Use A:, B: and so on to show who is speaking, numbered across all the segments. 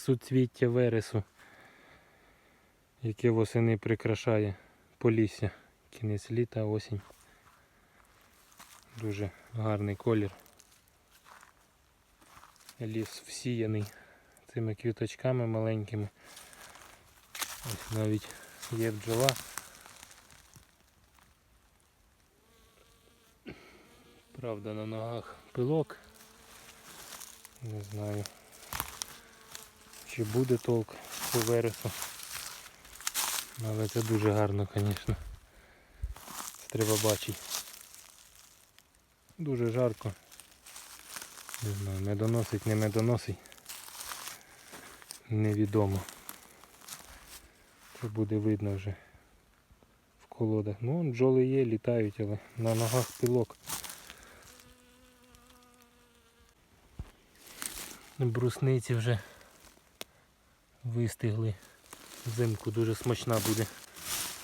A: суцвіття вересу, яке восени прикрашає полісся. Кінець літа, осінь. Дуже гарний колір. Ліс всіяний цими квіточками маленькими. Ось навіть є бджола. Правда на ногах пилок. Не знаю. Чи буде толк по вересу. Але це дуже гарно, звісно. Це треба бачити. Дуже жарко. Не знаю, медоносить, не медоносить. Невідомо. Це буде видно вже в колодах. Ну, бджоли є, літають, але на ногах пилок. Брусниці вже вистигли. Взимку дуже смачна буде.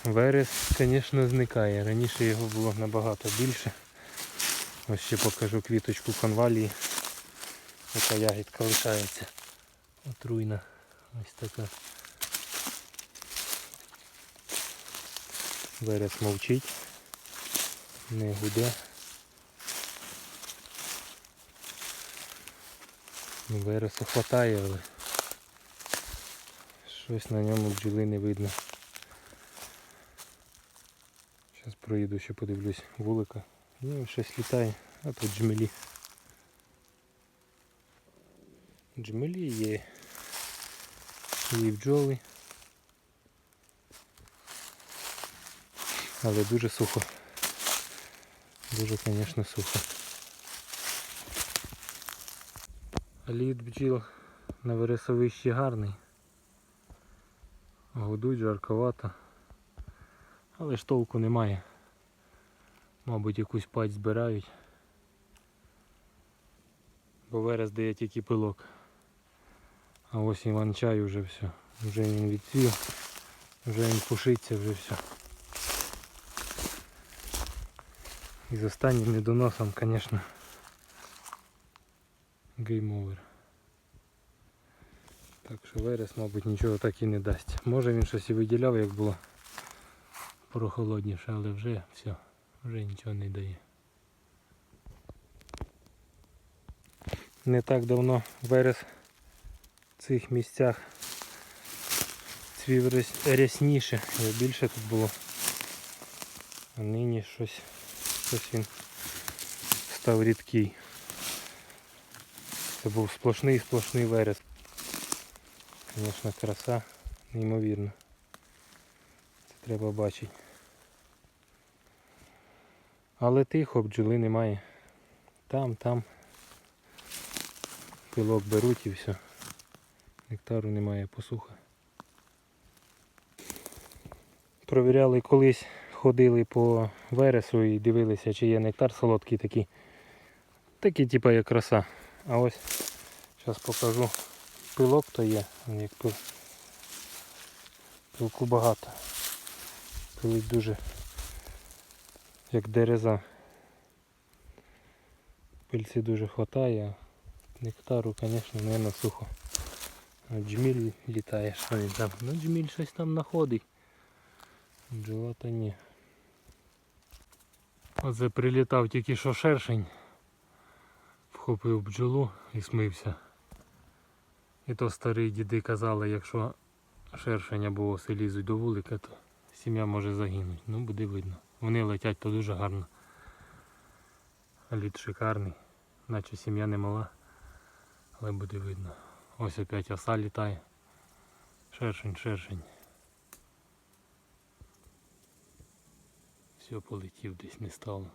A: Верес, звісно, зникає. Раніше його було набагато більше. Ось ще покажу квіточку конвалії. Яка ягідка лишається. Отруйна. Ось така. Верес мовчить. Не гуде. Вересу хватає, але щось на ньому бджоли не видно. Зараз проїду ще подивлюсь вулика. Ну, щось літає, а тут джмелі. Джмелі. Є і бджоли. Але дуже сухо. Дуже, звісно, сухо. Лід бджіл на вересовищі гарний. Годуть жарковато. Але ж толку немає. Мабуть якусь пать збирають. Бо верес дає тільки пилок. А ось Іван чай вже все. Вже він відцвів, вже він пушиться, вже все. І з останнім недоносом, звісно, гейм-овер. Так що верес, мабуть, нічого так і не дасть. Може він щось і виділяв, як було прохолодніше, але вже все, вже нічого не дає. Не так давно верес в цих місцях цвів рясніше, його більше тут було. А нині щось, щось він став рідкий. Це був сплошний сплошний верес. Звісно, краса неймовірна. Це треба бачити. Але тихо, бджоли немає. Там, там. Пилок беруть і все. Нектару немає, посуха. Провіряли колись, ходили по вересу і дивилися, чи є нектар солодкий такий. Такий типа як краса. А ось зараз покажу. Пилок то є, як пил. Пилку багато. Пилить дуже як дереза. Пильці дуже хватає, а нектару, звісно, не сухо. А джміль літає, що він там. Ну джміль щось там знаходить. Бджола то ні. Оце прилітав тільки що шершень. Вхопив бджолу і смився. І то старі діди казали, якщо шершень або лізуть до вулика, то сім'я може загинути. Ну буде видно. Вони летять то дуже гарно. А лід шикарний. Наче сім'я не мала. Але буде видно. Ось опять оса літає. Шершень, шершень. Все полетів десь не стало.